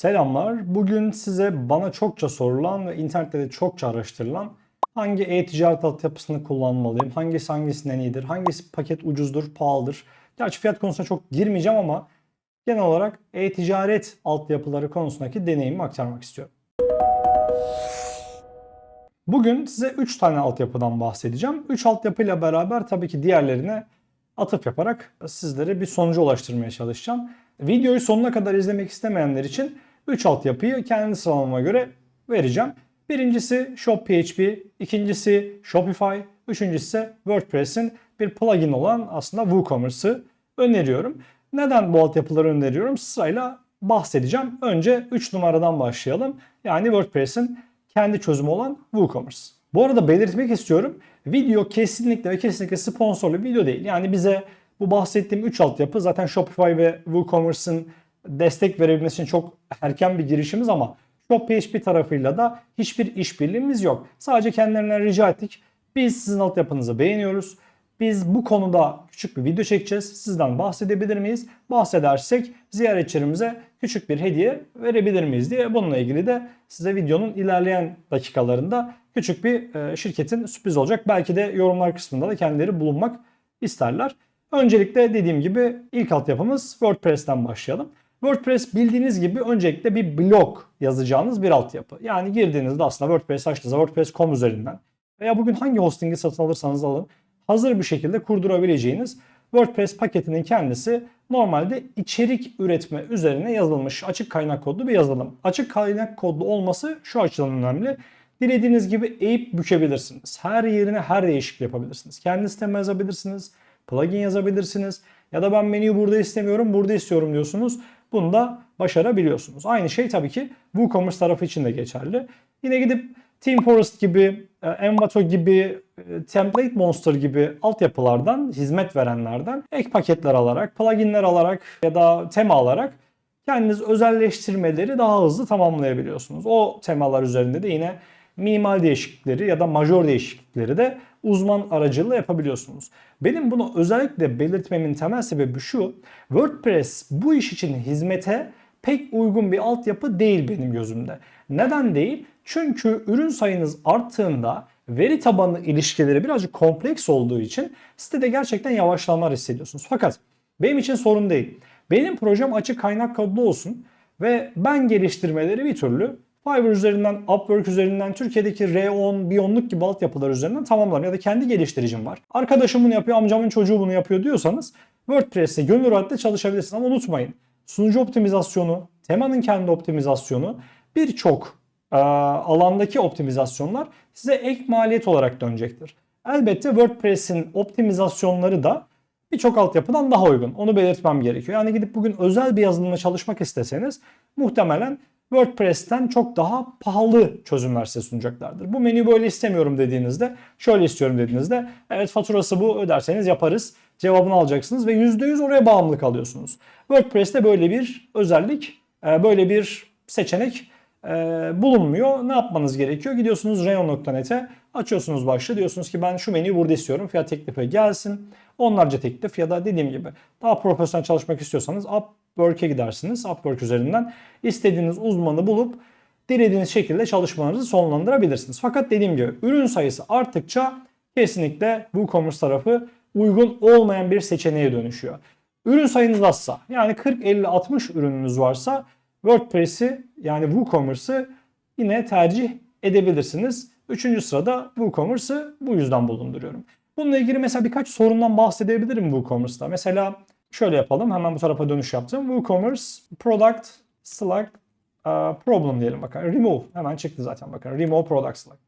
Selamlar. Bugün size bana çokça sorulan ve internette de çokça araştırılan hangi e-ticaret altyapısını kullanmalıyım, hangisi hangisinden iyidir, hangisi paket ucuzdur, pahalıdır. Gerçi fiyat konusuna çok girmeyeceğim ama genel olarak e-ticaret altyapıları konusundaki deneyimimi aktarmak istiyorum. Bugün size 3 tane altyapıdan bahsedeceğim. 3 altyapıyla beraber tabii ki diğerlerine atıf yaparak sizlere bir sonuca ulaştırmaya çalışacağım. Videoyu sonuna kadar izlemek istemeyenler için 3 altyapıyı kendi sıralamama göre vereceğim. Birincisi Shop PHP, ikincisi Shopify, üçüncüsü ise WordPress'in bir plugin olan aslında WooCommerce'ı öneriyorum. Neden bu altyapıları öneriyorum? Sırayla bahsedeceğim. Önce 3 numaradan başlayalım. Yani WordPress'in kendi çözümü olan WooCommerce. Bu arada belirtmek istiyorum. Video kesinlikle ve kesinlikle sponsorlu video değil. Yani bize bu bahsettiğim 3 altyapı zaten Shopify ve WooCommerce'ın destek verebilmesi için çok erken bir girişimiz ama Shop PHP tarafıyla da hiçbir işbirliğimiz yok. Sadece kendilerinden rica ettik. Biz sizin altyapınızı beğeniyoruz. Biz bu konuda küçük bir video çekeceğiz. Sizden bahsedebilir miyiz? Bahsedersek ziyaretçilerimize küçük bir hediye verebilir miyiz diye bununla ilgili de size videonun ilerleyen dakikalarında küçük bir e, şirketin sürpriz olacak. Belki de yorumlar kısmında da kendileri bulunmak isterler. Öncelikle dediğim gibi ilk altyapımız WordPress'ten başlayalım. WordPress bildiğiniz gibi öncelikle bir blog yazacağınız bir altyapı. Yani girdiğinizde aslında WordPress açtığınızda WordPress.com üzerinden veya bugün hangi hostingi satın alırsanız alın hazır bir şekilde kurdurabileceğiniz WordPress paketinin kendisi normalde içerik üretme üzerine yazılmış açık kaynak kodlu bir yazılım. Açık kaynak kodlu olması şu açıdan önemli. Dilediğiniz gibi eğip bükebilirsiniz. Her yerine her değişiklik yapabilirsiniz. Kendi sisteme yazabilirsiniz. Plugin yazabilirsiniz. Ya da ben menüyü burada istemiyorum, burada istiyorum diyorsunuz. Bunu da başarabiliyorsunuz. Aynı şey tabii ki WooCommerce tarafı için de geçerli. Yine gidip Team Forest gibi, e, Envato gibi, e, Template Monster gibi altyapılardan, hizmet verenlerden ek paketler alarak, pluginler alarak ya da tema alarak kendiniz özelleştirmeleri daha hızlı tamamlayabiliyorsunuz. O temalar üzerinde de yine minimal değişiklikleri ya da majör değişiklikleri de uzman aracılığıyla yapabiliyorsunuz. Benim bunu özellikle belirtmemin temel sebebi şu. WordPress bu iş için hizmete pek uygun bir altyapı değil benim gözümde. Neden değil? Çünkü ürün sayınız arttığında veri tabanlı ilişkileri birazcık kompleks olduğu için sitede gerçekten yavaşlamalar hissediyorsunuz. Fakat benim için sorun değil. Benim projem açık kaynak kodlu olsun ve ben geliştirmeleri bir türlü Fiverr üzerinden, Upwork üzerinden, Türkiye'deki R10, Biyonluk gibi altyapılar üzerinden tamamlarım. Ya da kendi geliştiricim var. Arkadaşım bunu yapıyor, amcamın çocuğu bunu yapıyor diyorsanız WordPress'te gönül rahatlıkla çalışabilirsiniz. Ama unutmayın sunucu optimizasyonu, temanın kendi optimizasyonu birçok e, alandaki optimizasyonlar size ek maliyet olarak dönecektir. Elbette WordPress'in optimizasyonları da birçok altyapıdan daha uygun. Onu belirtmem gerekiyor. Yani gidip bugün özel bir yazılımla çalışmak isteseniz muhtemelen WordPress'ten çok daha pahalı çözümler size sunacaklardır. Bu menüyü böyle istemiyorum dediğinizde, şöyle istiyorum dediğinizde evet faturası bu öderseniz yaparız cevabını alacaksınız ve %100 oraya bağımlılık alıyorsunuz. WordPress'te böyle bir özellik, e, böyle bir seçenek e, bulunmuyor. Ne yapmanız gerekiyor? Gidiyorsunuz rayon.net'e açıyorsunuz başlığı diyorsunuz ki ben şu menüyü burada istiyorum. Fiyat teklifi gelsin. Onlarca teklif ya da dediğim gibi daha profesyonel çalışmak istiyorsanız Upwork'e gidersiniz. Upwork üzerinden istediğiniz uzmanı bulup dilediğiniz şekilde çalışmalarınızı sonlandırabilirsiniz. Fakat dediğim gibi ürün sayısı arttıkça kesinlikle WooCommerce tarafı uygun olmayan bir seçeneğe dönüşüyor. Ürün sayınız azsa yani 40, 50, 60 ürününüz varsa WordPress'i yani WooCommerce'ı yine tercih edebilirsiniz. Üçüncü sırada WooCommerce'ı bu yüzden bulunduruyorum. Bununla ilgili mesela birkaç sorundan bahsedebilirim WooCommerce'da. Mesela şöyle yapalım. Hemen bu tarafa dönüş yaptım. WooCommerce Product Select uh, Problem diyelim bakın. Remove. Hemen çıktı zaten bakın. Remove Product Select.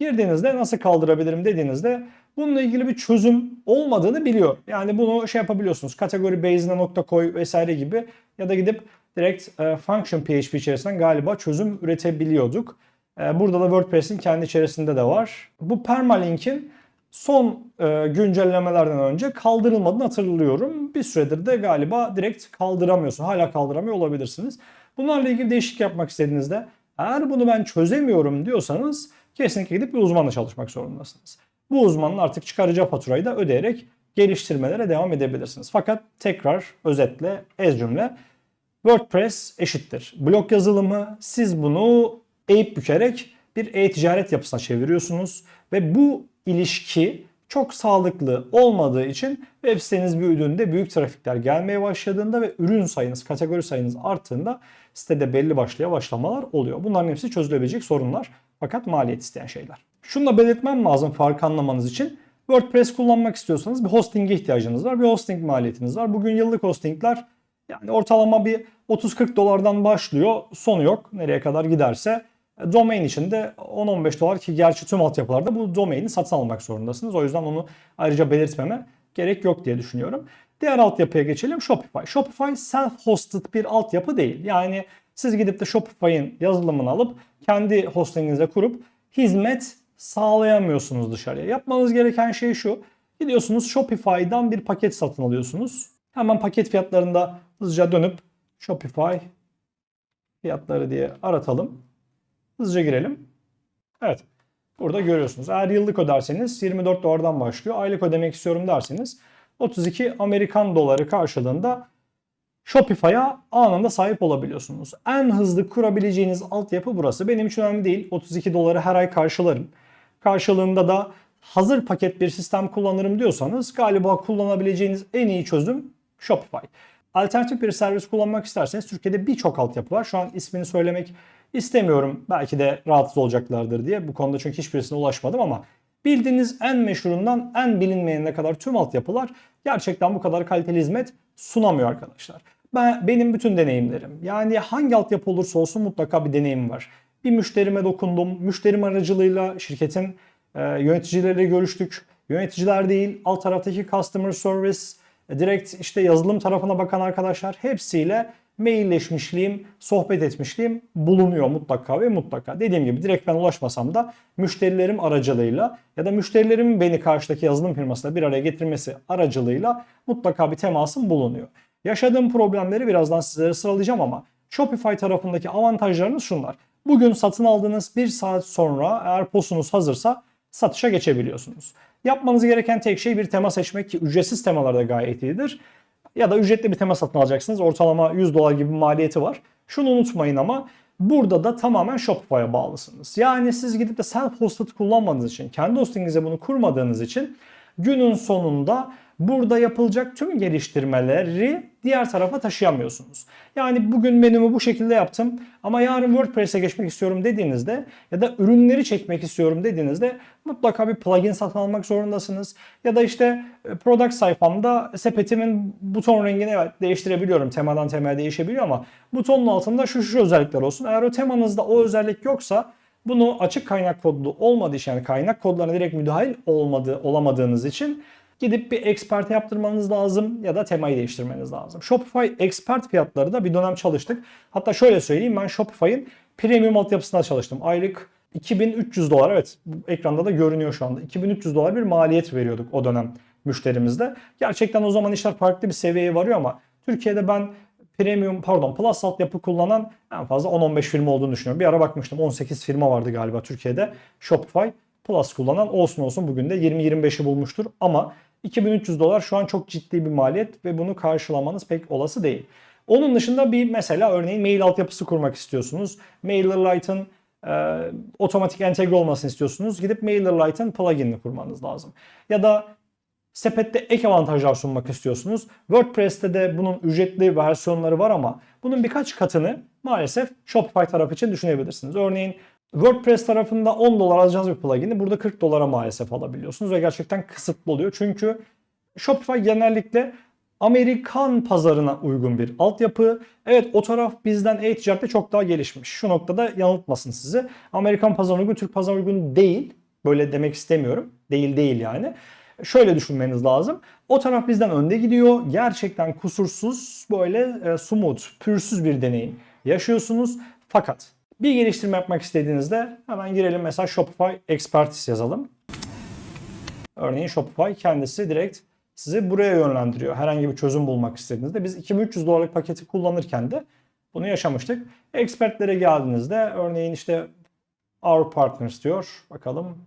Girdiğinizde nasıl kaldırabilirim dediğinizde bununla ilgili bir çözüm olmadığını biliyor. Yani bunu şey yapabiliyorsunuz. Kategori base'ine nokta koy vesaire gibi ya da gidip direkt e, function PHP içerisinden galiba çözüm üretebiliyorduk. E, burada da WordPress'in kendi içerisinde de var. Bu permalink'in son e, güncellemelerden önce kaldırılmadığını hatırlıyorum. Bir süredir de galiba direkt kaldıramıyorsun. Hala kaldıramıyor olabilirsiniz. Bunlarla ilgili değişiklik yapmak istediğinizde eğer bunu ben çözemiyorum diyorsanız kesinlikle gidip bir uzmanla çalışmak zorundasınız. Bu uzmanın artık çıkaracağı faturayı da ödeyerek geliştirmelere devam edebilirsiniz. Fakat tekrar özetle ez cümle WordPress eşittir. Blog yazılımı siz bunu eğip bükerek bir e-ticaret yapısına çeviriyorsunuz ve bu ilişki çok sağlıklı olmadığı için web siteniz büyüdüğünde büyük trafikler gelmeye başladığında ve ürün sayınız, kategori sayınız arttığında sitede belli başlı yavaşlamalar oluyor. Bunların hepsi çözülebilecek sorunlar fakat maliyet isteyen şeyler. Şunu da belirtmem lazım farkı anlamanız için. WordPress kullanmak istiyorsanız bir hosting'e ihtiyacınız var. Bir hosting maliyetiniz var. Bugün yıllık hostingler yani ortalama bir 30-40 dolardan başlıyor. Sonu yok. Nereye kadar giderse. Domain için de 10-15 dolar ki gerçi tüm altyapılarda bu domaini satın almak zorundasınız. O yüzden onu ayrıca belirtmeme gerek yok diye düşünüyorum. Diğer altyapıya geçelim Shopify. Shopify self-hosted bir altyapı değil. Yani siz gidip de Shopify'ın yazılımını alıp kendi hostinginize kurup hizmet sağlayamıyorsunuz dışarıya. Yapmanız gereken şey şu. Gidiyorsunuz Shopify'dan bir paket satın alıyorsunuz. Hemen paket fiyatlarında hızlıca dönüp Shopify fiyatları diye aratalım. Hızlıca girelim. Evet. Burada görüyorsunuz. Eğer yıllık öderseniz 24 dolardan başlıyor. Aylık ödemek istiyorum derseniz 32 Amerikan doları karşılığında Shopify'a anında sahip olabiliyorsunuz. En hızlı kurabileceğiniz altyapı burası. Benim için önemli değil. 32 doları her ay karşılarım. Karşılığında da hazır paket bir sistem kullanırım diyorsanız galiba kullanabileceğiniz en iyi çözüm Shopify. Alternatif bir servis kullanmak isterseniz Türkiye'de birçok altyapı var. Şu an ismini söylemek istemiyorum. Belki de rahatsız olacaklardır diye. Bu konuda çünkü hiçbirisine ulaşmadım ama bildiğiniz en meşhurundan en bilinmeyenine kadar tüm altyapılar gerçekten bu kadar kaliteli hizmet sunamıyor arkadaşlar. Ben, benim bütün deneyimlerim yani hangi altyapı olursa olsun mutlaka bir deneyim var. Bir müşterime dokundum. Müşterim aracılığıyla şirketin e, yöneticileriyle görüştük. Yöneticiler değil alt taraftaki customer service, direkt işte yazılım tarafına bakan arkadaşlar hepsiyle mailleşmişliğim, sohbet etmişliğim bulunuyor mutlaka ve mutlaka. Dediğim gibi direkt ben ulaşmasam da müşterilerim aracılığıyla ya da müşterilerimin beni karşıdaki yazılım firmasıyla bir araya getirmesi aracılığıyla mutlaka bir temasım bulunuyor. Yaşadığım problemleri birazdan sizlere sıralayacağım ama Shopify tarafındaki avantajlarınız şunlar. Bugün satın aldığınız bir saat sonra eğer posunuz hazırsa satışa geçebiliyorsunuz. Yapmanız gereken tek şey bir tema seçmek ki ücretsiz temalar da gayet iyidir. Ya da ücretli bir tema satın alacaksınız. Ortalama 100 dolar gibi bir maliyeti var. Şunu unutmayın ama burada da tamamen Shopify'a bağlısınız. Yani siz gidip de self-hosted kullanmadığınız için, kendi hostinginize bunu kurmadığınız için günün sonunda burada yapılacak tüm geliştirmeleri diğer tarafa taşıyamıyorsunuz. Yani bugün menümü bu şekilde yaptım ama yarın WordPress'e geçmek istiyorum dediğinizde ya da ürünleri çekmek istiyorum dediğinizde mutlaka bir plugin satın almak zorundasınız. Ya da işte e, product sayfamda sepetimin buton rengini evet değiştirebiliyorum. Temadan temaya değişebiliyor ama butonun altında şu şu özellikler olsun. Eğer o temanızda o özellik yoksa bunu açık kaynak kodlu olmadığı için yani kaynak kodlarına direkt müdahil olmadığı, olamadığınız için gidip bir expert yaptırmanız lazım ya da temayı değiştirmeniz lazım. Shopify expert fiyatları da bir dönem çalıştık. Hatta şöyle söyleyeyim ben Shopify'ın premium altyapısında çalıştım. Aylık 2300 dolar evet ekranda da görünüyor şu anda. 2300 dolar bir maliyet veriyorduk o dönem müşterimizde. Gerçekten o zaman işler farklı bir seviyeye varıyor ama Türkiye'de ben premium pardon plus altyapı kullanan en fazla 10-15 firma olduğunu düşünüyorum. Bir ara bakmıştım 18 firma vardı galiba Türkiye'de Shopify plus kullanan olsun olsun bugün de 20-25'i bulmuştur ama 2300 dolar şu an çok ciddi bir maliyet ve bunu karşılamanız pek olası değil. Onun dışında bir mesela örneğin mail altyapısı kurmak istiyorsunuz. MailerLite'ın e, otomatik entegre olmasını istiyorsunuz. Gidip MailerLite'ın pluginini kurmanız lazım. Ya da sepette ek avantajlar sunmak istiyorsunuz. WordPress'te de bunun ücretli versiyonları var ama bunun birkaç katını maalesef Shopify tarafı için düşünebilirsiniz. Örneğin WordPress tarafında 10 dolar alacağınız bir plugin'i burada 40 dolara maalesef alabiliyorsunuz ve gerçekten kısıtlı oluyor. Çünkü Shopify genellikle Amerikan pazarına uygun bir altyapı. Evet o taraf bizden e-ticarette çok daha gelişmiş. Şu noktada yanıltmasın sizi. Amerikan pazarına uygun, Türk pazarına uygun değil. Böyle demek istemiyorum. Değil değil yani. Şöyle düşünmeniz lazım. O taraf bizden önde gidiyor. Gerçekten kusursuz, böyle e, smooth, pürsüz bir deneyim yaşıyorsunuz. Fakat bir geliştirme yapmak istediğinizde hemen girelim mesela Shopify Expertise yazalım. Örneğin Shopify kendisi direkt sizi buraya yönlendiriyor. Herhangi bir çözüm bulmak istediğinizde. Biz 2300 dolarlık paketi kullanırken de bunu yaşamıştık. Expertlere geldiğinizde örneğin işte Our Partners diyor. Bakalım.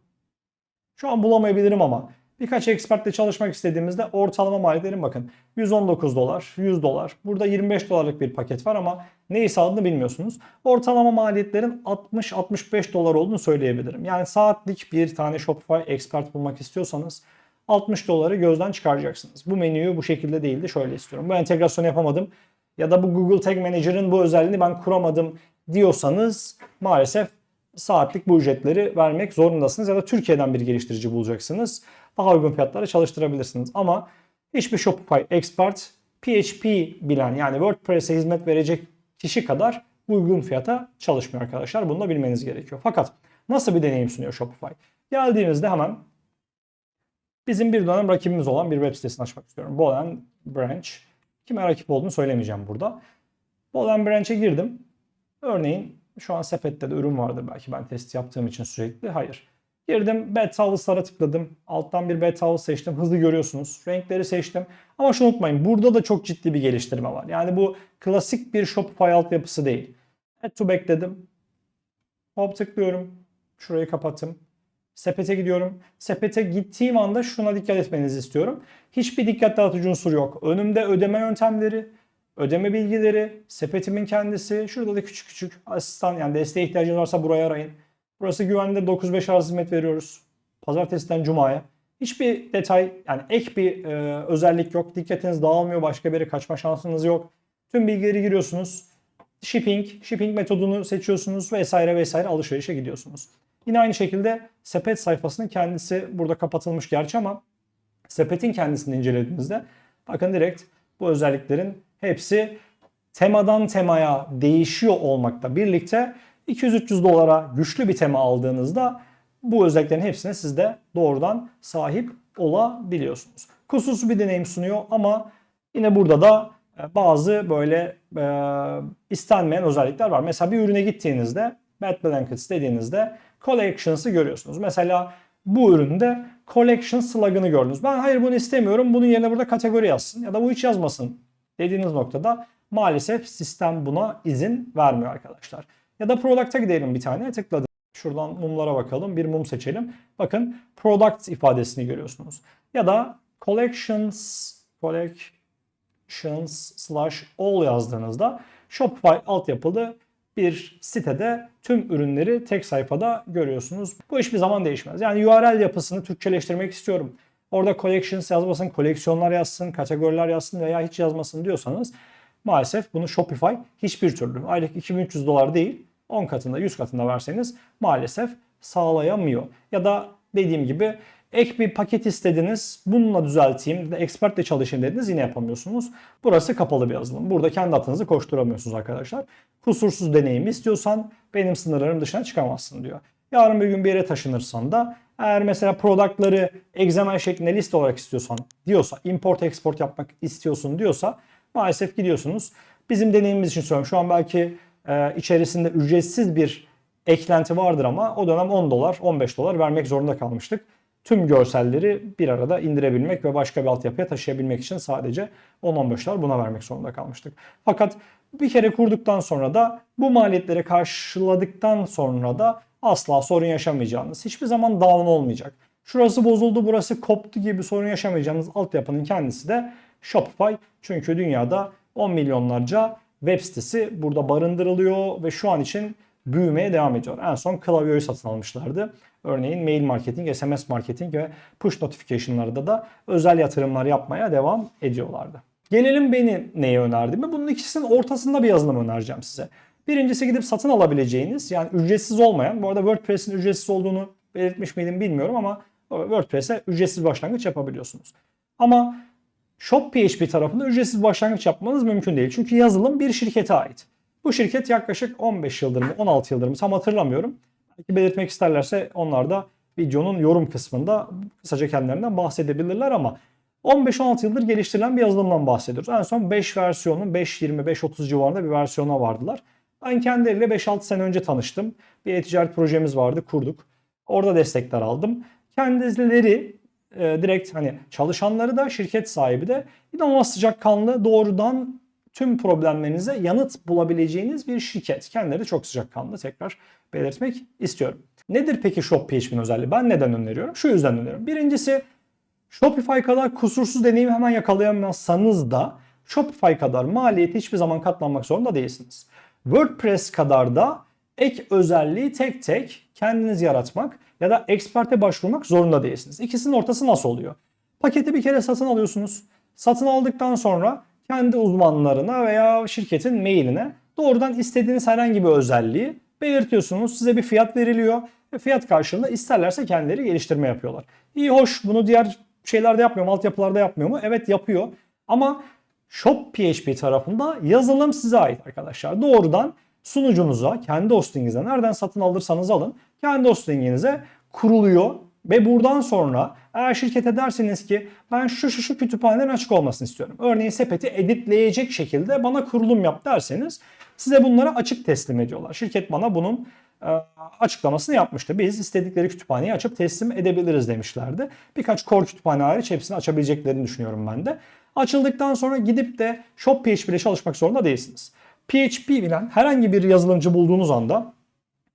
Şu an bulamayabilirim ama Birkaç expertle çalışmak istediğimizde ortalama maliyetlerin bakın 119 dolar, 100 dolar. Burada 25 dolarlık bir paket var ama neyi sağladığını bilmiyorsunuz. Ortalama maliyetlerin 60-65 dolar olduğunu söyleyebilirim. Yani saatlik bir tane Shopify expert bulmak istiyorsanız 60 doları gözden çıkaracaksınız. Bu menüyü bu şekilde değil de şöyle istiyorum. Bu entegrasyonu yapamadım ya da bu Google Tag Manager'ın bu özelliğini ben kuramadım diyorsanız maalesef saatlik bu ücretleri vermek zorundasınız ya da Türkiye'den bir geliştirici bulacaksınız. Daha uygun fiyatlara çalıştırabilirsiniz. Ama hiçbir Shopify expert PHP bilen yani WordPress'e hizmet verecek kişi kadar uygun fiyata çalışmıyor arkadaşlar. Bunu da bilmeniz gerekiyor. Fakat nasıl bir deneyim sunuyor Shopify? Geldiğinizde hemen bizim bir dönem rakibimiz olan bir web sitesini açmak istiyorum. Bol Branch. Kime rakip olduğunu söylemeyeceğim burada. Bol Branch'e girdim. Örneğin şu an sepette de ürün vardır belki ben test yaptığım için sürekli. Hayır. Girdim bed towels'lara tıkladım. Alttan bir bed towel seçtim. Hızlı görüyorsunuz. Renkleri seçtim. Ama şunu unutmayın. Burada da çok ciddi bir geliştirme var. Yani bu klasik bir Shopify altyapısı değil. Add to back dedim. Hop tıklıyorum. Şurayı kapattım. Sepete gidiyorum. Sepete gittiğim anda şuna dikkat etmenizi istiyorum. Hiçbir dikkat dağıtıcı unsur yok. Önümde ödeme yöntemleri, ödeme bilgileri, sepetimin kendisi. Şurada da küçük küçük asistan yani desteğe ihtiyacınız varsa buraya arayın. Burası güvenli 9-5 arası hizmet veriyoruz. Pazartesiden Cuma'ya. Hiçbir detay yani ek bir e, özellik yok. Dikkatiniz dağılmıyor. Başka bir yere kaçma şansınız yok. Tüm bilgileri giriyorsunuz. Shipping, shipping metodunu seçiyorsunuz vesaire vesaire alışverişe gidiyorsunuz. Yine aynı şekilde sepet sayfasının kendisi burada kapatılmış gerçi ama sepetin kendisini incelediğinizde bakın direkt bu özelliklerin hepsi temadan temaya değişiyor olmakla birlikte 200-300 dolara güçlü bir tema aldığınızda bu özelliklerin hepsine siz de doğrudan sahip olabiliyorsunuz. Kusursuz bir deneyim sunuyor ama yine burada da e, bazı böyle e, istenmeyen özellikler var. Mesela bir ürüne gittiğinizde Bad Blankets dediğinizde Collections'ı görüyorsunuz. Mesela bu üründe Collection slug'ını gördünüz. Ben hayır bunu istemiyorum. Bunun yerine burada kategori yazsın ya da bu hiç yazmasın dediğiniz noktada maalesef sistem buna izin vermiyor arkadaşlar. Ya da Product'a gidelim bir tane tıkladım. Şuradan mumlara bakalım. Bir mum seçelim. Bakın Product ifadesini görüyorsunuz. Ya da Collections Collections slash all yazdığınızda Shopify altyapılı bir sitede tüm ürünleri tek sayfada görüyorsunuz. Bu hiçbir zaman değişmez. Yani URL yapısını Türkçeleştirmek istiyorum. Orada collections yazmasın, koleksiyonlar yazsın, kategoriler yazsın veya hiç yazmasın diyorsanız maalesef bunu Shopify hiçbir türlü aylık 2300 dolar değil 10 katında 100 katında verseniz maalesef sağlayamıyor. Ya da dediğim gibi ek bir paket istediniz bununla düzelteyim, expertle çalışayım dediniz yine yapamıyorsunuz. Burası kapalı bir yazılım. Burada kendi adınızı koşturamıyorsunuz arkadaşlar. Kusursuz deneyimi istiyorsan benim sınırlarım dışına çıkamazsın diyor. Yarın bir gün bir yere taşınırsan da eğer mesela product'ları XML şeklinde liste olarak istiyorsan diyorsa, import export yapmak istiyorsun diyorsa maalesef gidiyorsunuz. Bizim deneyimimiz için söylüyorum. Şu an belki e, içerisinde ücretsiz bir eklenti vardır ama o dönem 10 dolar, 15 dolar vermek zorunda kalmıştık. Tüm görselleri bir arada indirebilmek ve başka bir altyapıya taşıyabilmek için sadece 10-15 dolar buna vermek zorunda kalmıştık. Fakat bir kere kurduktan sonra da bu maliyetleri karşıladıktan sonra da asla sorun yaşamayacağınız, hiçbir zaman down olmayacak. Şurası bozuldu, burası koptu gibi sorun yaşamayacağınız altyapının kendisi de Shopify. Çünkü dünyada 10 milyonlarca web sitesi burada barındırılıyor ve şu an için büyümeye devam ediyor. En son klavyeyi satın almışlardı. Örneğin mail marketing, SMS marketing ve push notification'larda da özel yatırımlar yapmaya devam ediyorlardı. Gelelim beni neye önerdiğime. Bunun ikisinin ortasında bir yazılım önereceğim size. Birincisi gidip satın alabileceğiniz yani ücretsiz olmayan. Bu arada WordPress'in ücretsiz olduğunu belirtmiş miydim bilmiyorum ama WordPress'e ücretsiz başlangıç yapabiliyorsunuz. Ama Shop PHP tarafında ücretsiz başlangıç yapmanız mümkün değil. Çünkü yazılım bir şirkete ait. Bu şirket yaklaşık 15 yıldır mı 16 yıldır mı tam hatırlamıyorum. Belki belirtmek isterlerse onlar da videonun yorum kısmında kısaca kendilerinden bahsedebilirler ama 15-16 yıldır geliştirilen bir yazılımdan bahsediyoruz. En son 5 versiyonun 5.20, 5.30 civarında bir versiyona vardılar. Ben kendileriyle 5-6 sene önce tanıştım. Bir e-ticaret projemiz vardı, kurduk. Orada destekler aldım. Kendileri e, direkt hani çalışanları da şirket sahibi de inanılmaz sıcakkanlı doğrudan tüm problemlerinize yanıt bulabileceğiniz bir şirket. Kendileri çok sıcakkanlı tekrar belirtmek istiyorum. Nedir peki Shop PHP'nin özelliği? Ben neden öneriyorum? Şu yüzden öneriyorum. Birincisi Shopify kadar kusursuz deneyimi hemen yakalayamazsanız da Shopify kadar maliyeti hiçbir zaman katlanmak zorunda değilsiniz. WordPress kadar da ek özelliği tek tek kendiniz yaratmak ya da experte başvurmak zorunda değilsiniz. İkisinin ortası nasıl oluyor? Paketi bir kere satın alıyorsunuz. Satın aldıktan sonra kendi uzmanlarına veya şirketin mailine doğrudan istediğiniz herhangi bir özelliği belirtiyorsunuz. Size bir fiyat veriliyor ve fiyat karşılığında isterlerse kendileri geliştirme yapıyorlar. İyi hoş bunu diğer şeylerde yapmıyor mu, altyapılarda yapmıyor mu? Evet yapıyor. Ama Shop PHP tarafında yazılım size ait arkadaşlar. Doğrudan sunucunuza, kendi hostinginize nereden satın alırsanız alın, kendi hostinginize kuruluyor ve buradan sonra eğer şirkete derseniz ki ben şu şu şu kütüphanelerin açık olmasını istiyorum. Örneğin sepeti editleyecek şekilde bana kurulum yap derseniz size bunları açık teslim ediyorlar. Şirket bana bunun e, açıklamasını yapmıştı. Biz istedikleri kütüphaneyi açıp teslim edebiliriz demişlerdi. Birkaç core kütüphane hariç hepsini açabileceklerini düşünüyorum ben de. Açıldıktan sonra gidip de Shop PHP ile çalışmak zorunda değilsiniz. PHP bilen herhangi bir yazılımcı bulduğunuz anda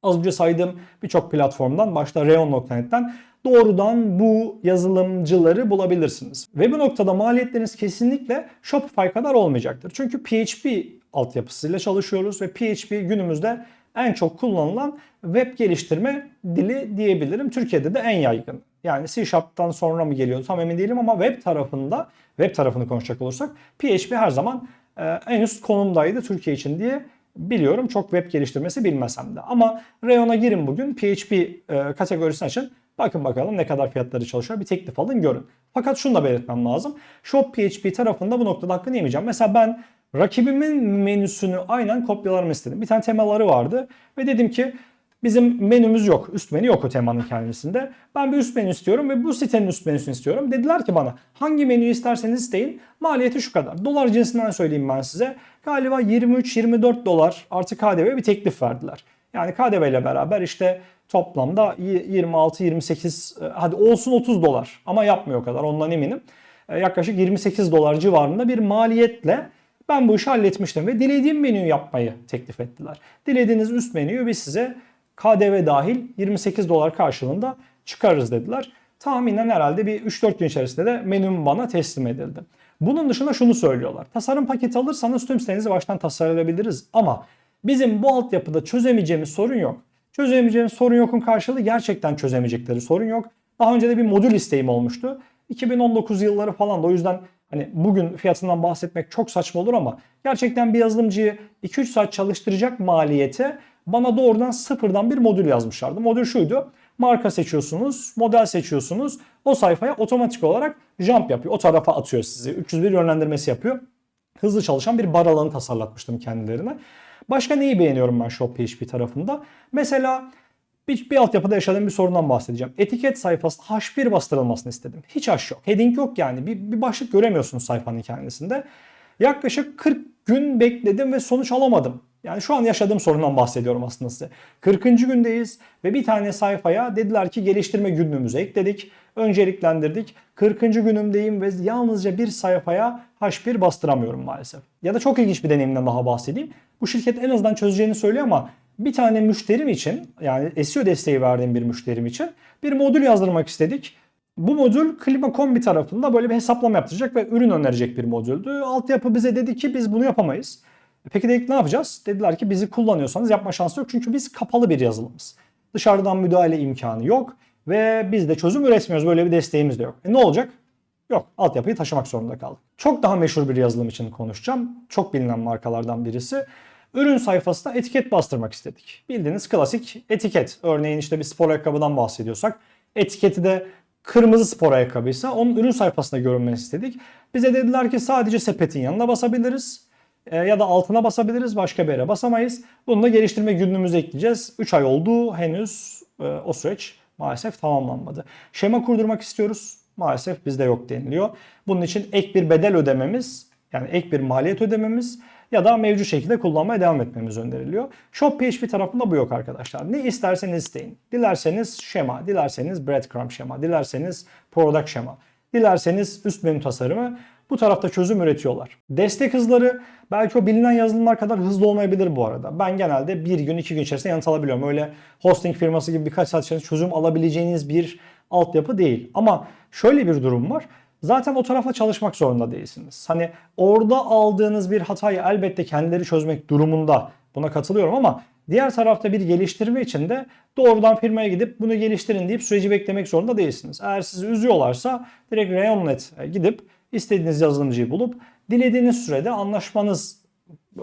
az önce saydığım birçok platformdan başta Reon.net'ten doğrudan bu yazılımcıları bulabilirsiniz. Ve bu noktada maliyetleriniz kesinlikle Shopify kadar olmayacaktır. Çünkü PHP altyapısıyla çalışıyoruz ve PHP günümüzde en çok kullanılan web geliştirme dili diyebilirim. Türkiye'de de en yaygın. Yani C Sharp'tan sonra mı geliyor tam emin değilim ama web tarafında, web tarafını konuşacak olursak PHP her zaman e, en üst konumdaydı Türkiye için diye biliyorum. Çok web geliştirmesi bilmesem de. Ama Rayon'a girin bugün PHP e, kategorisini açın. Bakın bakalım ne kadar fiyatları çalışıyor. Bir teklif alın görün. Fakat şunu da belirtmem lazım. Shop PHP tarafında bu noktada hakkını yemeyeceğim. Mesela ben rakibimin menüsünü aynen kopyalarımı istedim. Bir tane temaları vardı ve dedim ki bizim menümüz yok. Üst menü yok o temanın kendisinde. Ben bir üst menü istiyorum ve bu sitenin üst menüsünü istiyorum. Dediler ki bana hangi menüyü isterseniz isteyin. Maliyeti şu kadar. Dolar cinsinden söyleyeyim ben size. Galiba 23-24 dolar artı KDV bir teklif verdiler. Yani KDV ile beraber işte toplamda 26-28 hadi olsun 30 dolar ama yapmıyor kadar ondan eminim. E, Yaklaşık 28 dolar civarında bir maliyetle ben bu işi halletmiştim ve dilediğim menüyü yapmayı teklif ettiler. Dilediğiniz üst menüyü biz size KDV dahil 28 dolar karşılığında çıkarırız dediler. Tahminen herhalde bir 3-4 gün içerisinde de menüm bana teslim edildi. Bunun dışında şunu söylüyorlar. Tasarım paketi alırsanız tüm sitenizi baştan tasarlayabiliriz ama bizim bu altyapıda çözemeyeceğimiz sorun yok. Çözemeyeceğimiz sorun yokun karşılığı gerçekten çözemeyecekleri sorun yok. Daha önce de bir modül isteğim olmuştu. 2019 yılları falan da o yüzden hani bugün fiyatından bahsetmek çok saçma olur ama gerçekten bir yazılımcıyı 2-3 saat çalıştıracak maliyete bana doğrudan sıfırdan bir modül yazmışlardı. Modül şuydu. Marka seçiyorsunuz, model seçiyorsunuz. O sayfaya otomatik olarak jump yapıyor. O tarafa atıyor sizi. 301 yönlendirmesi yapıyor. Hızlı çalışan bir bar alanı tasarlatmıştım kendilerine. Başka neyi beğeniyorum ben Shop tarafında? Mesela bir, bir altyapıda yaşadığım bir sorundan bahsedeceğim. Etiket sayfasında H1 bastırılmasını istedim. Hiç H yok. Heading yok yani. Bir, bir başlık göremiyorsunuz sayfanın kendisinde. Yaklaşık 40 gün bekledim ve sonuç alamadım. Yani şu an yaşadığım sorundan bahsediyorum aslında size. 40. gündeyiz ve bir tane sayfaya dediler ki geliştirme günlüğümüzü ekledik. Önceliklendirdik. 40. günümdeyim ve yalnızca bir sayfaya H1 bastıramıyorum maalesef. Ya da çok ilginç bir deneyimden daha bahsedeyim. Bu şirket en azından çözeceğini söylüyor ama bir tane müşterim için yani SEO desteği verdiğim bir müşterim için bir modül yazdırmak istedik. Bu modül klima kombi tarafında böyle bir hesaplama yaptıracak ve ürün önerecek bir modüldü. Altyapı bize dedi ki biz bunu yapamayız. Peki dedik ne yapacağız? Dediler ki bizi kullanıyorsanız yapma şansı yok. Çünkü biz kapalı bir yazılımız. Dışarıdan müdahale imkanı yok. Ve biz de çözüm üretmiyoruz. Böyle bir desteğimiz de yok. E ne olacak? Yok. Altyapıyı taşımak zorunda kaldık. Çok daha meşhur bir yazılım için konuşacağım. Çok bilinen markalardan birisi. Ürün sayfasına etiket bastırmak istedik. Bildiğiniz klasik etiket. Örneğin işte bir spor ayakkabıdan bahsediyorsak etiketi de kırmızı spor ayakkabıysa onun ürün sayfasında görünmesini istedik. Bize dediler ki sadece sepetin yanına basabiliriz e, ya da altına basabiliriz başka bir yere basamayız. Bunu da geliştirme günlüğümüze ekleyeceğiz. 3 ay oldu henüz e, o süreç maalesef tamamlanmadı. Şema kurdurmak istiyoruz. Maalesef bizde yok deniliyor. Bunun için ek bir bedel ödememiz yani ek bir maliyet ödememiz ya da mevcut şekilde kullanmaya devam etmemiz öneriliyor. Shop PHP tarafında bu yok arkadaşlar. Ne isterseniz isteyin. Dilerseniz şema, dilerseniz breadcrumb şema, dilerseniz product şema, dilerseniz üst menü tasarımı bu tarafta çözüm üretiyorlar. Destek hızları belki o bilinen yazılımlar kadar hızlı olmayabilir bu arada. Ben genelde bir gün iki gün içerisinde yanıt alabiliyorum. Öyle hosting firması gibi birkaç saat içerisinde çözüm alabileceğiniz bir altyapı değil. Ama şöyle bir durum var. Zaten o tarafla çalışmak zorunda değilsiniz. Hani orada aldığınız bir hatayı elbette kendileri çözmek durumunda buna katılıyorum ama diğer tarafta bir geliştirme için de doğrudan firmaya gidip bunu geliştirin deyip süreci beklemek zorunda değilsiniz. Eğer sizi üzüyorlarsa direkt Rayonnet gidip istediğiniz yazılımcıyı bulup dilediğiniz sürede anlaşmanız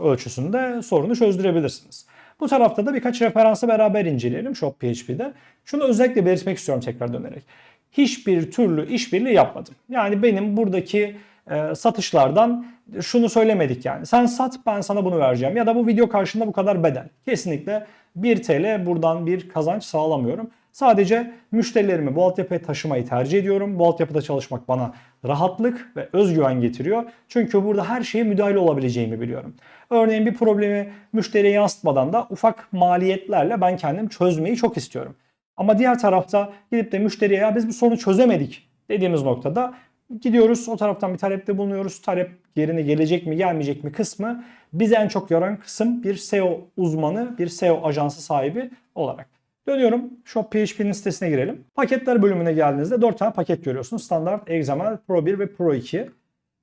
ölçüsünde sorunu çözdürebilirsiniz. Bu tarafta da birkaç referansı beraber inceleyelim Shop PHP'de. Şunu özellikle belirtmek istiyorum tekrar dönerek. Hiçbir türlü işbirliği yapmadım. Yani benim buradaki e, satışlardan şunu söylemedik yani. Sen sat ben sana bunu vereceğim ya da bu video karşında bu kadar bedel. Kesinlikle 1 TL buradan bir kazanç sağlamıyorum. Sadece müşterilerimi bu altyapıya taşımayı tercih ediyorum. Bu altyapıda çalışmak bana rahatlık ve özgüven getiriyor. Çünkü burada her şeye müdahale olabileceğimi biliyorum. Örneğin bir problemi müşteriye yansıtmadan da ufak maliyetlerle ben kendim çözmeyi çok istiyorum. Ama diğer tarafta gidip de müşteriye ya biz bu sorunu çözemedik dediğimiz noktada gidiyoruz o taraftan bir talepte bulunuyoruz. Talep yerine gelecek mi gelmeyecek mi kısmı bizi en çok yoran kısım bir SEO uzmanı, bir SEO ajansı sahibi olarak. Dönüyorum Shop PHP'nin sitesine girelim. Paketler bölümüne geldiğinizde 4 tane paket görüyorsunuz. Standart, XML, Pro 1 ve Pro 2.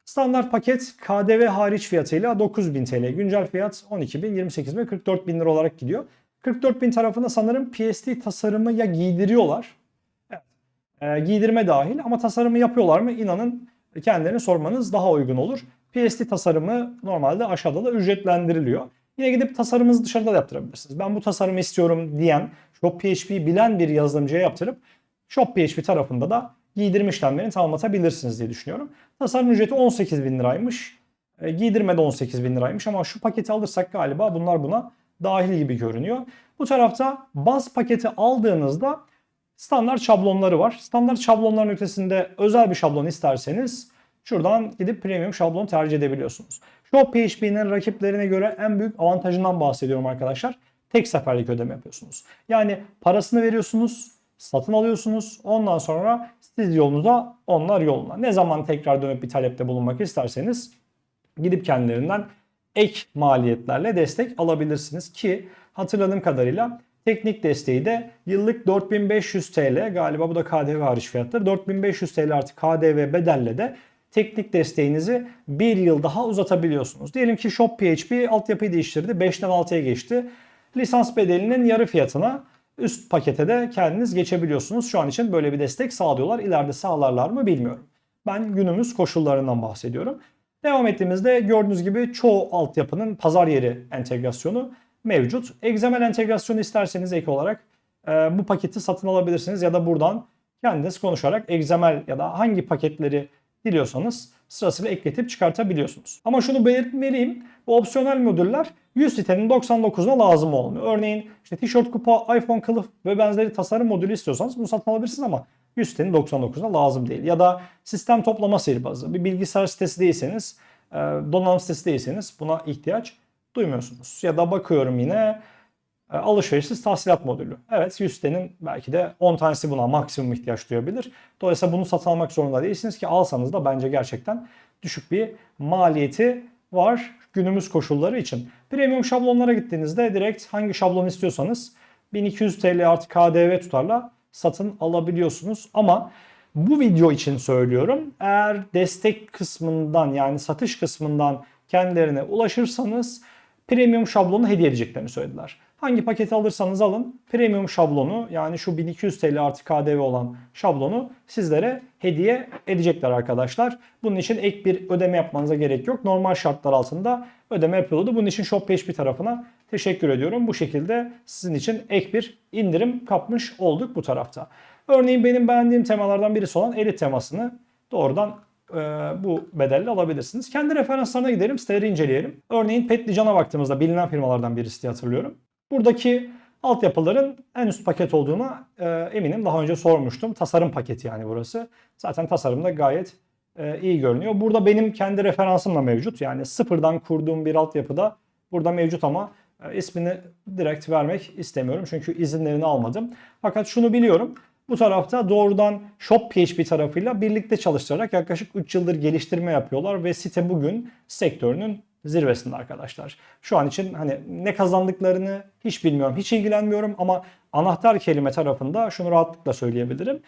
Standart paket KDV hariç fiyatıyla 9000 TL. Güncel fiyat 12.000, 28.000 ve 44.000 lira olarak gidiyor. 44.000 tarafında sanırım PSD tasarımı ya giydiriyorlar. Evet. E, giydirme dahil ama tasarımı yapıyorlar mı? İnanın kendilerine sormanız daha uygun olur. PSD tasarımı normalde aşağıda da ücretlendiriliyor. Yine gidip tasarımınızı dışarıda da yaptırabilirsiniz. Ben bu tasarımı istiyorum diyen Shop PHP bilen bir yazılımcıya yaptırıp Shop PHP tarafında da giydirme işlemlerini tamamlatabilirsiniz diye düşünüyorum. Tasarım ücreti 18 bin liraymış. E, giydirme de 18 bin liraymış ama şu paketi alırsak galiba bunlar buna dahil gibi görünüyor. Bu tarafta baz paketi aldığınızda standart şablonları var. Standart şablonların ötesinde özel bir şablon isterseniz şuradan gidip premium şablon tercih edebiliyorsunuz. Shop PHP'nin rakiplerine göre en büyük avantajından bahsediyorum arkadaşlar. Tek seferlik ödeme yapıyorsunuz. Yani parasını veriyorsunuz, satın alıyorsunuz. Ondan sonra siz yolunuza, onlar yoluna. Ne zaman tekrar dönüp bir talepte bulunmak isterseniz gidip kendilerinden ek maliyetlerle destek alabilirsiniz ki hatırladığım kadarıyla teknik desteği de yıllık 4500 TL galiba bu da KDV hariç fiyatları 4500 TL artı KDV bedelle de teknik desteğinizi bir yıl daha uzatabiliyorsunuz. Diyelim ki Shop PHP altyapıyı değiştirdi 5'ten 6'ya geçti. Lisans bedelinin yarı fiyatına üst pakete de kendiniz geçebiliyorsunuz. Şu an için böyle bir destek sağlıyorlar. İleride sağlarlar mı bilmiyorum. Ben günümüz koşullarından bahsediyorum. Devam ettiğimizde gördüğünüz gibi çoğu altyapının pazar yeri entegrasyonu mevcut. XML entegrasyonu isterseniz ek olarak e, bu paketi satın alabilirsiniz ya da buradan kendiniz konuşarak XML ya da hangi paketleri diliyorsanız sırasıyla ekletip çıkartabiliyorsunuz. Ama şunu belirtmeliyim. Bu opsiyonel modüller 100 sitenin 99'una lazım olmuyor. Örneğin işte tişört kupa, iPhone kılıf ve benzeri tasarım modülü istiyorsanız bunu satın alabilirsiniz ama 100 sitenin 99'una lazım değil. Ya da sistem toplama sihirbazı. Bir bilgisayar sitesi değilseniz, e, donanım sitesi değilseniz buna ihtiyaç duymuyorsunuz. Ya da bakıyorum yine e, alışverişsiz tahsilat modülü. Evet 100 sitenin belki de 10 tanesi buna maksimum ihtiyaç duyabilir. Dolayısıyla bunu satın almak zorunda değilsiniz ki alsanız da bence gerçekten düşük bir maliyeti var günümüz koşulları için. Premium şablonlara gittiğinizde direkt hangi şablon istiyorsanız 1200 TL artı KDV tutarla satın alabiliyorsunuz. Ama bu video için söylüyorum. Eğer destek kısmından yani satış kısmından kendilerine ulaşırsanız premium şablonu hediye edeceklerini söylediler. Hangi paketi alırsanız alın premium şablonu yani şu 1200 TL artı KDV olan şablonu sizlere hediye edecekler arkadaşlar. Bunun için ek bir ödeme yapmanıza gerek yok. Normal şartlar altında ödeme yapılıyordu. Bunun için Shop PHP tarafına teşekkür ediyorum. Bu şekilde sizin için ek bir indirim kapmış olduk bu tarafta. Örneğin benim beğendiğim temalardan birisi olan elit temasını doğrudan e, bu bedelle alabilirsiniz. Kendi referanslarına gidelim, siteleri inceleyelim. Örneğin Petlican'a baktığımızda bilinen firmalardan birisi diye hatırlıyorum. Buradaki altyapıların en üst paket olduğuna e, eminim. Daha önce sormuştum. Tasarım paketi yani burası. Zaten tasarımda gayet e, iyi görünüyor. Burada benim kendi referansım da mevcut. Yani sıfırdan kurduğum bir altyapıda burada mevcut ama e, ismini direkt vermek istemiyorum. Çünkü izinlerini almadım. Fakat şunu biliyorum. Bu tarafta doğrudan Shop PHP tarafıyla birlikte çalıştırarak yaklaşık 3 yıldır geliştirme yapıyorlar ve site bugün sektörünün zirvesinde arkadaşlar. Şu an için hani ne kazandıklarını hiç bilmiyorum, hiç ilgilenmiyorum ama anahtar kelime tarafında şunu rahatlıkla söyleyebilirim.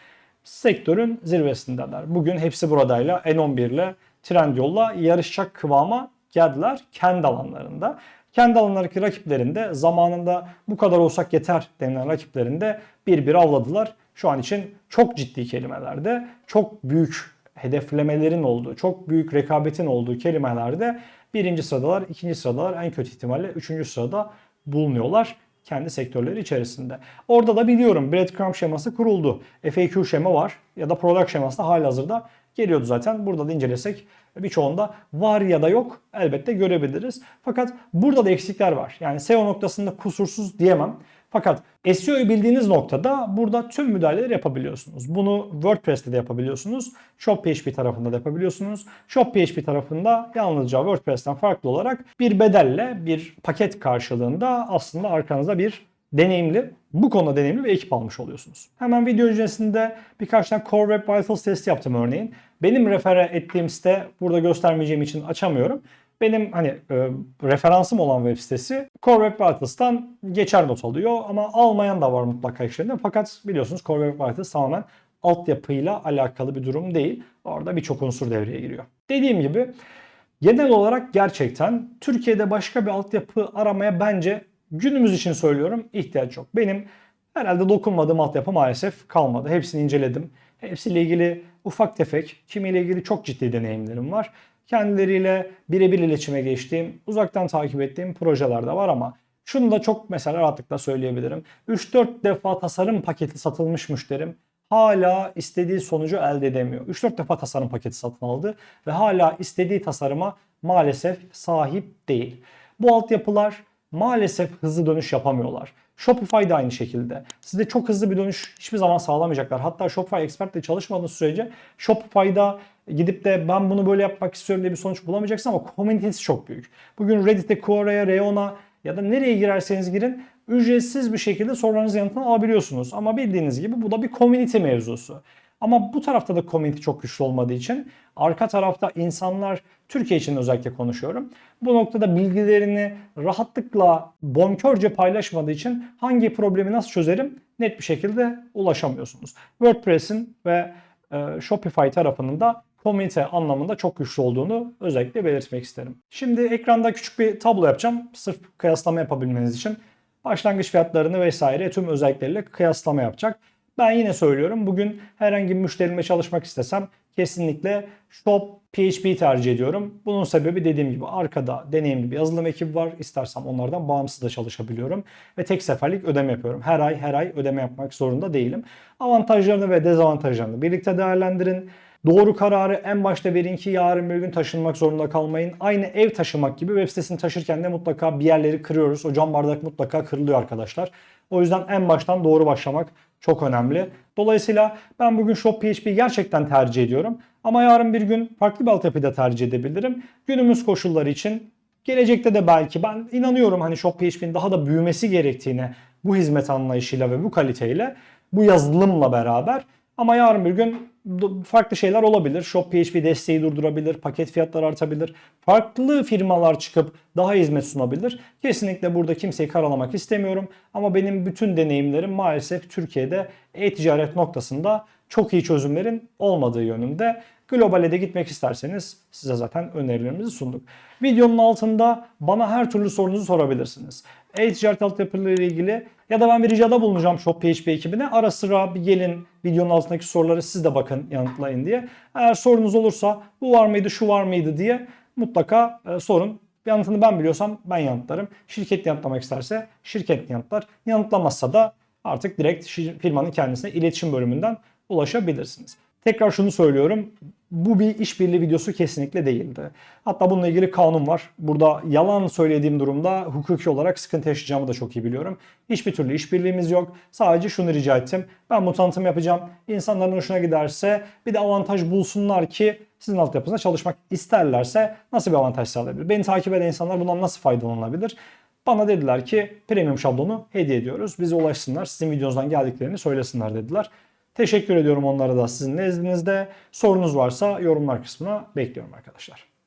sektörün zirvesindeler. Bugün hepsi buradayla N11 ile Trendyol'la yarışacak kıvama geldiler kendi alanlarında. Kendi alanlarındaki rakiplerinde zamanında bu kadar olsak yeter denilen rakiplerinde bir bir avladılar. Şu an için çok ciddi kelimelerde, çok büyük hedeflemelerin olduğu, çok büyük rekabetin olduğu kelimelerde birinci sıradalar, ikinci sıradalar, en kötü ihtimalle üçüncü sırada bulunuyorlar kendi sektörleri içerisinde. Orada da biliyorum breadcrumb şeması kuruldu. FAQ şema var ya da product şeması da halihazırda geliyordu zaten. Burada da incelesek birçoğunda var ya da yok elbette görebiliriz. Fakat burada da eksikler var. Yani SEO noktasında kusursuz diyemem. Fakat SEO'yu bildiğiniz noktada burada tüm müdahaleleri yapabiliyorsunuz. Bunu WordPress'te de yapabiliyorsunuz. ShopPHP tarafında da yapabiliyorsunuz. ShopPHP tarafında yalnızca WordPress'ten farklı olarak bir bedelle, bir paket karşılığında aslında arkanızda bir deneyimli, bu konuda deneyimli bir ekip almış oluyorsunuz. Hemen video öncesinde birkaç tane Core Web Vitals testi yaptım örneğin. Benim refere ettiğim site burada göstermeyeceğim için açamıyorum. Benim hani e, referansım olan web sitesi Core Web Vitals'tan geçer not alıyor ama almayan da var mutlaka işlerinde. Fakat biliyorsunuz Core Web Vitals tamamen altyapıyla alakalı bir durum değil. Orada birçok unsur devreye giriyor. Dediğim gibi genel olarak gerçekten Türkiye'de başka bir altyapı aramaya bence günümüz için söylüyorum ihtiyaç yok. Benim herhalde dokunmadığım altyapı maalesef kalmadı. Hepsini inceledim. Hepsiyle ilgili ufak tefek, kimiyle ilgili çok ciddi deneyimlerim var. Kendileriyle birebir iletişime geçtiğim, uzaktan takip ettiğim projeler de var ama şunu da çok mesela rahatlıkla söyleyebilirim. 3-4 defa tasarım paketi satılmış müşterim hala istediği sonucu elde edemiyor. 3-4 defa tasarım paketi satın aldı ve hala istediği tasarıma maalesef sahip değil. Bu altyapılar maalesef hızlı dönüş yapamıyorlar. Shopify da aynı şekilde. Size çok hızlı bir dönüş hiçbir zaman sağlamayacaklar. Hatta Shopify Expert ile çalışmadığınız sürece Shopify'da gidip de ben bunu böyle yapmak istiyorum diye bir sonuç bulamayacaksın ama komünitesi çok büyük. Bugün Reddit'e, Quora'ya, Reon'a ya da nereye girerseniz girin ücretsiz bir şekilde sorularınızın yanıtını alabiliyorsunuz. Ama bildiğiniz gibi bu da bir community mevzusu. Ama bu tarafta da community çok güçlü olmadığı için arka tarafta insanlar Türkiye için özellikle konuşuyorum. Bu noktada bilgilerini rahatlıkla bonkörce paylaşmadığı için hangi problemi nasıl çözerim net bir şekilde ulaşamıyorsunuz. WordPress'in ve e, Shopify tarafının da komünite anlamında çok güçlü olduğunu özellikle belirtmek isterim. Şimdi ekranda küçük bir tablo yapacağım. Sırf kıyaslama yapabilmeniz için. Başlangıç fiyatlarını vesaire tüm özellikleriyle kıyaslama yapacak. Ben yine söylüyorum bugün herhangi bir müşterimle çalışmak istesem kesinlikle Shop PHP tercih ediyorum. Bunun sebebi dediğim gibi arkada deneyimli bir yazılım ekibi var. İstersem onlardan bağımsız da çalışabiliyorum. Ve tek seferlik ödeme yapıyorum. Her ay her ay ödeme yapmak zorunda değilim. Avantajlarını ve dezavantajlarını birlikte değerlendirin. Doğru kararı en başta verin ki yarın bir gün taşınmak zorunda kalmayın. Aynı ev taşımak gibi web sitesini taşırken de mutlaka bir yerleri kırıyoruz. O cam bardak mutlaka kırılıyor arkadaşlar. O yüzden en baştan doğru başlamak çok önemli. Dolayısıyla ben bugün Shop PHP gerçekten tercih ediyorum. Ama yarın bir gün farklı bir altyapıyı da tercih edebilirim. Günümüz koşulları için gelecekte de belki ben inanıyorum hani Shop PHP'nin daha da büyümesi gerektiğine bu hizmet anlayışıyla ve bu kaliteyle bu yazılımla beraber ama yarın bir gün farklı şeyler olabilir. Shop PHP desteği durdurabilir, paket fiyatları artabilir. Farklı firmalar çıkıp daha hizmet sunabilir. Kesinlikle burada kimseyi karalamak istemiyorum. Ama benim bütün deneyimlerim maalesef Türkiye'de e-ticaret noktasında çok iyi çözümlerin olmadığı yönünde. Globale de gitmek isterseniz size zaten önerilerimizi sunduk. Videonun altında bana her türlü sorunuzu sorabilirsiniz. E-ticaret altyapılarıyla ilgili ya da ben bir ricada bulunacağım Shop PHP ekibine. Ara sıra bir gelin videonun altındaki soruları siz de bakın yanıtlayın diye. Eğer sorunuz olursa bu var mıydı şu var mıydı diye mutlaka e, sorun. Yanıtını ben biliyorsam ben yanıtlarım. Şirket yanıtlamak isterse şirket yanıtlar. Yanıtlamazsa da artık direkt firmanın kendisine iletişim bölümünden ulaşabilirsiniz. Tekrar şunu söylüyorum. Bu bir işbirliği videosu kesinlikle değildi. Hatta bununla ilgili kanun var. Burada yalan söylediğim durumda hukuki olarak sıkıntı yaşayacağımı da çok iyi biliyorum. Hiçbir türlü işbirliğimiz yok. Sadece şunu rica ettim. Ben bu tanıtım yapacağım. İnsanların hoşuna giderse bir de avantaj bulsunlar ki sizin altyapınızda çalışmak isterlerse nasıl bir avantaj sağlayabilir? Beni takip eden insanlar bundan nasıl faydalanabilir? Bana dediler ki premium şablonu hediye ediyoruz. Bize ulaşsınlar. Sizin videonuzdan geldiklerini söylesinler dediler. Teşekkür ediyorum onlara da sizin nezdinizde. Sorunuz varsa yorumlar kısmına bekliyorum arkadaşlar.